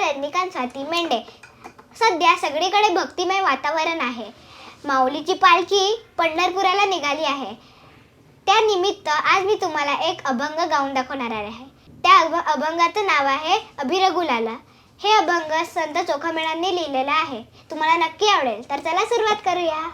गायिका स्वाती मेंढे. सध्या सगळीकडे भक्तिमय वातावरण आहे. माऊलीची पालखी पंढरपुराला निघाली आहे. त्यानिमित्त आज मी तुम्हाला एक अभंग गाऊन दाखवणार आहे. त्या अभंगाचं नाव आहे अभिरघुलाला. हे अभंग संत चोखामेळांनी लिहिलेलं आहे. तुम्हाला नक्की आवडेल. तर चला सुरुवात करूया.